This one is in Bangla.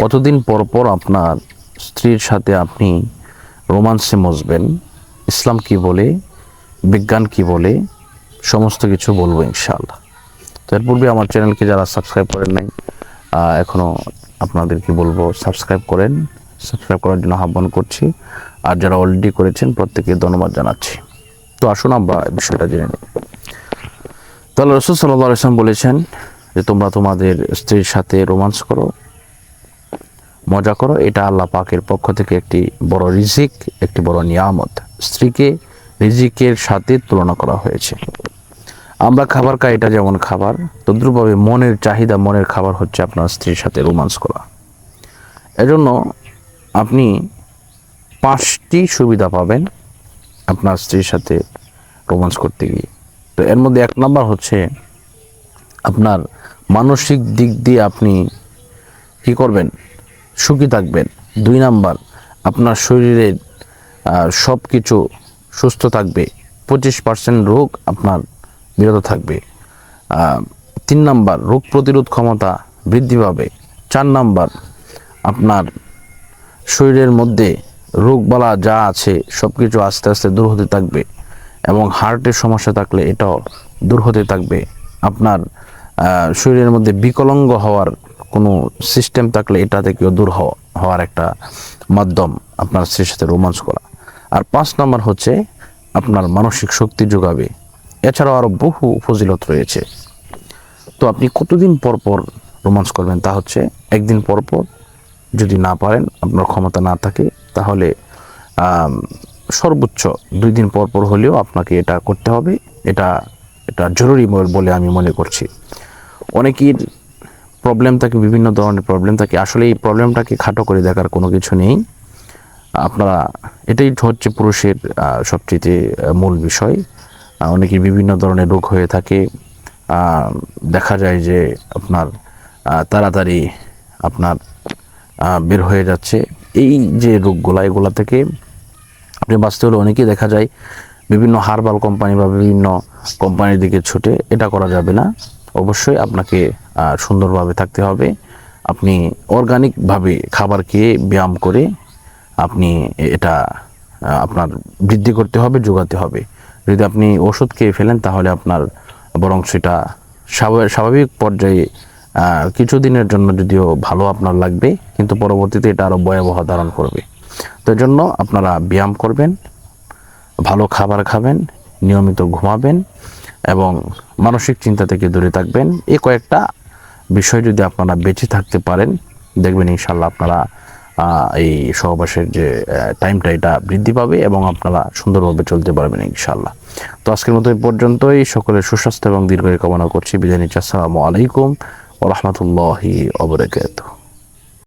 কতদিন পর পর আপনার স্ত্রীর সাথে আপনি রোমান্সে মজবেন? ইসলাম কি বলে? বিজ্ঞান কি বলে? সমস্ত কিছু বলব ইনশাআল্লাহ। তো এর পূর্বে আমার চ্যানেলকে যারা সাবস্ক্রাইব করেন নাই এখনও আপনাদেরকে বলব সাবস্ক্রাইব করেন। সাবস্ক্রাইব করার জন্য আহ্বান করছি। আর যারা অলরেডি করেছেন প্রত্যেকে ধন্যবাদ জানাচ্ছি। তো আসুন আমরা বিষয়টা জেনে নিই। তাহলে রসুল সাল্লাহ ইসলাম বলেছেন যে, তোমরা তোমাদের স্ত্রীর সাথে রোমান্স করো। মজা করো, এটা আল্লাহ পাকের পক্ষ থেকে একটি বড় রিজিক, একটি বড় নিয়ামত। স্ত্রীকে রিজিকের সাথে তুলনা করা হয়েছে। আমরা খাবার খাই, এটা যেমন খাবার, তদ্রুপভাবে মনের চাহিদা, মনের খাবার হচ্ছে আপনার স্ত্রীর সাথে রোমান্স করা। এজন্য আপনি পাঁচটি সুবিধা পাবেন আপনার স্ত্রীর সাথে রোমান্স করতে গিয়ে। তো এর মধ্যে এক নম্বর হচ্ছে, আপনার মানসিক দিক দিয়ে আপনি কি করবেন? সুখী থাকবেন। দুই নাম্বার, আপনার শরীরের সব কিছু সুস্থ থাকবে। পঁচিশ পার্সেন্ট রোগ আপনার বিরত থাকবে। তিন নাম্বার, রোগ প্রতিরোধ ক্ষমতা বৃদ্ধি পাবে। চার নাম্বার, আপনার শরীরের মধ্যে রোগবালা যা আছে সব কিছু আস্তে আস্তে দূর হতে থাকবে এবং হার্টের সমস্যা থাকলে এটাও দূর হতে থাকবে। আপনার শরীরের মধ্যে বিকলঙ্গ হওয়ার কোনো সিস্টেম থাকলে এটা থেকেও দূর হওয়া, হওয়ার একটা মাধ্যম আপনার স্ত্রীর সাথে রোমান্স করা। আর পাঁচ নম্বর হচ্ছে আপনার মানসিক শক্তি যোগাবে। এছাড়াও আরও বহু ফজিলত রয়েছে। তো আপনি কতদিন পর পর রোমান্স করবেন? তা হচ্ছে একদিন পর পর যদি না পারেন, আপনার ক্ষমতা না থাকে, তাহলে সর্বোচ্চ দুই দিন পর পর হলেও আপনাকে এটা করতে হবে। এটা এটা জরুরি বলে আমি মনে করছি। অনেকের প্রবলেম থাকে বিভিন্ন ধরনের প্রবলেম থাকে। আসলে এই প্রবলেমটাকে খাটো করে দেখার কোনো কিছু নেই। আপনারা এটাই হচ্ছে পুরুষের সবচেয়ে মূল বিষয়। আহ, অনেকের বিভিন্ন ধরনের রোগ হয়ে থাকে। দেখা যায় যে আপনার তাড়াতাড়ি আপনার বের হয়ে যাচ্ছে। এই যে রোগগুলা এগুলা থেকে আপনি বাঁচতে হলে অনেকেই দেখা যায় বিভিন্ন হার্বাল কোম্পানি বা বিভিন্ন কোম্পানির দিকে ছুটে এটা করা যাবে না। অবশ্যই আপনাকে সুন্দরভাবে থাকতে হবে। আপনি অর্গানিকভাবে খাবার খেয়ে ব্যায়াম করে আপনি এটা আপনার বৃদ্ধি করতে হবে, যোগাতে হবে। যদি আপনি ওষুধ খেয়ে ফেলেন তাহলে আপনার বরং সেটা স্বাভাবিক পর্যায়ে কিছুদিনের জন্য যদিও ভালো আপনার লাগবে, কিন্তু পরবর্তীতে এটা আরও ভয়াবহ ধারণ করবে। তো জন্য আপনারা ব্যায়াম করবেন, ভালো খাবার খাবেন নিয়মিত ঘুমাবেন এবং মানসিক চিন্তা থেকে দূরে থাকবেন। এই কয়েকটা বিষয় যদি আপনারা বেঁচে থাকতে পারেন, দেখবেন ইনশাল্লাহ আপনারা এই সহবাসের যে টাইমটা এটা বৃদ্ধি পাবে এবং আপনারা সুন্দরভাবে চলতে পারবেন ইনশাল্লাহ তো আজকের মতো এই পর্যন্তই। সকলের সুস্বাস্থ্য এবং দীর্ঘায়ু কামনা করছি। বিদায় নিচ্ছি। আসসালামু আলাইকুম ও রহমতুল্লাহি অবরাকাতুহ